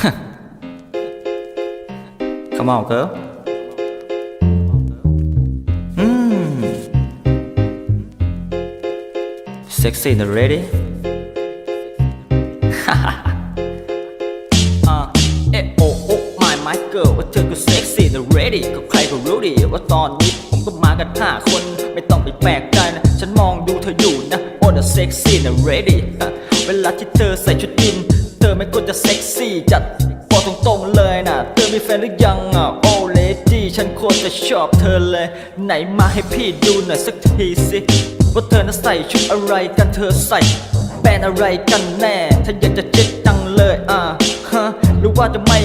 Come on, girl. Mm. Sexy and ready. อะเอะโอโอ้ my my girl ว่าเธอก็เซ็กซี่นะ ready ก็ใครก็รู้ดิว่าตอนนี้ผมก็มากันห้าคน ไม่ต้องไปแปลกใจนะ ฉันมองดูเธออยู่นะโอ้ the sexy นะ ready เวลาที่เธอใส่ชุดยิน อไม่ควรจะเซ็กซี่จัดบอกตรงๆเลยนะเธอมีแฟนหรือยังอะโอเลดี้ฉันควรจะชอบเธอเลย ไหนมาให้พี่ดูหน่อยสักทีสิ ว่าเธอน่ะใส่ชุดอะไรกันเธอใส่แบรนด์อะไรกันแน่ ถ้าอยากจะเจ็ดจังเลยอะฮะหรือว่าจะไม่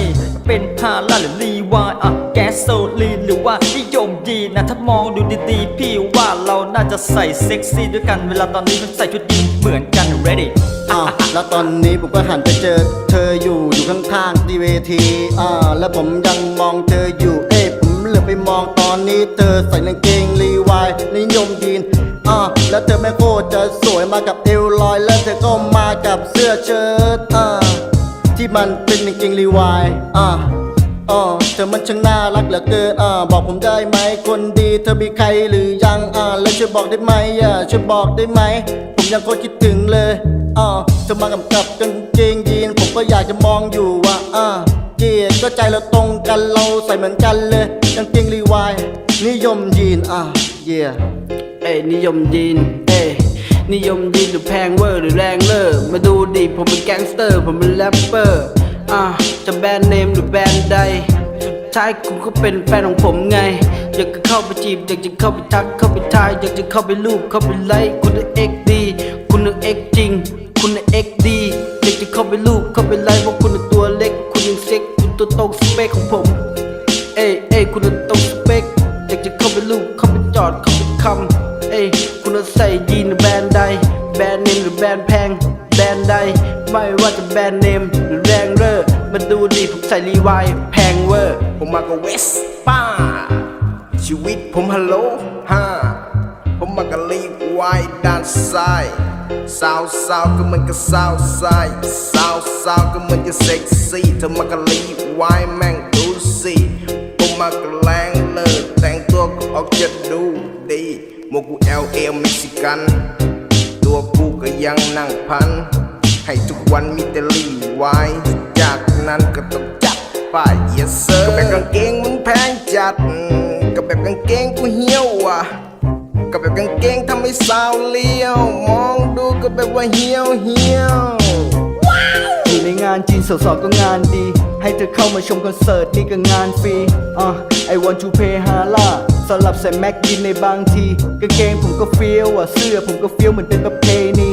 เป็นพาล่าหรือรีวายอะแกสโซลีนหรือว่านิยมยีนนะ ถ้ามองดูดีๆ พี่ว่าเราน่าจะใส่เซ็กซี่ด้วยกันเวลาตอนนี้ฉันใส่ชุดยีนเหมือนกัน ready อ่าแล้วตอนนี้ผมก็หันไปเจอ เธออยู่อยู่ข้างๆที่เวทีอ่าแล้วผมยังมองเธออยู่เอ้ยผมเหลือไปมองตอนนี้เธอใส่กางเกงรีวายนิยมยีนอ่าแล้วเธอไม่โคตรจะสวยมากับเอวลอย แล้วเธอก็มากับเสื้อเชิ้ตอ่า ที่มันเป็นกางเกงรีวายอ่าอ๋อเธอมันช่างน่ารักเหลือเกินอ่าบอกผมได้ไหมคนดีเธอมีใครหรือยังอ่าแล้วช่วยบอกได้ไหมอ่าช่วยบอกได้ไหม ผมยังโคตรคิดถึงเลยอ่าเธอมากับกับกางเกงยีนผมก็อยากจะมองอยู่ว่าอ่าเกียก็ใจเราตรงกันเราใส่เหมือนกันเลยกางเกงรีวายนิยมยีนอ่าเย่เอ้นิยมยีนเอ้ นิยมยีหรือแพงเวอร์หรือแรงเลอร์มาดูดิผมเป็นแก๊งสเตอร์ ผมเป็นแรปเปอร์อะจะแบรนด์เนมหรือแบรนด์ใด สุดท้ายคุณก็เป็นแฟนของผมไง อยากจะเข้าไปจีบ อยากจะเข้าไปทัก เข้าไปทาย อยากจะเข้าไปรูป เข้าไปไลค์ คุณน่ะเอ็กดี คุณน่ะเอ็กจริง คุณน่ะเอ็กดีอยากจะเข้าไปรูป เข้าไปไลค์ว่าคุณน่ะตัวเล็ก คุณยังเซ็ก คุณตัวโตสเปคของผม เอ้ยเอ้คุณน่ะตสเปคอยากจะเข้าไปลูกเข้าไปจอด เข้าไปคำ รือแบรนด์ใด แบรนด์เนมหรือแบรนด์แพง แบรนด์ใด ไม่ว่าจะแบรนด์เนมหรือแรงเลอร์มาดูดิผมใส่รีวายแพงเวอร์ ผมมากับเวสป้า ชีวิตผมฮัลโหลฮ่าผมมากับลีไวด้านซ้ายสาวสาวก็มันก็สาวซ้ายสาวสาวก็มันก็เซ็กซี่เธอมากับลีไวแม่งดูสิผมมากับแรงเลิศแต่งตัวก็ออกจะดู วกกูเอลเอเม็กซิกัน ตัวกูก็ยังนั่งพัน ให้ทุกวันมีแต่รีไวายจากนั้นก็ต้องจัดป้ายเยสเซอร์ก็แบบกางเกงมันแพงจัด ก็แบบกางเกงกูเหี่ยวอะก็แบบกางเกงทำให้สาวเลี้ยว มองดูก็แบบว่าเหี่ยวเหี่ยว ในงานจีนสาวๆก็งานดี ให้เธอเข้ามาชมคอนเสิร์ตนี่ก็งานฟรีอะ I want to pay ฮาล่าสลับใส่แม็กยินในบางทีกางเกงผมก็เฟี้ยวอะเสื้อผมก็เฟี้ยวเหมือนเป็นประเพณี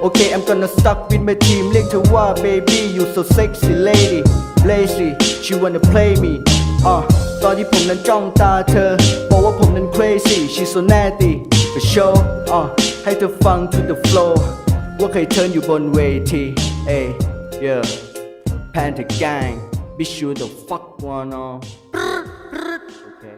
โอเค I'm gonna stuck with my team เรียกเธอว่า baby you so sexy lady lazy she wanna play me อะตอนที่ผมนั้นจ้องตาเธอ บอกว่าผมนั้น crazy she so natty for sure อะให้เธอฟัง to the flow ว่าเคยเทิร์นอยู่บนเวทีเอ้ย yeah. Panther Gang. Be sure the fuck one uh. on okay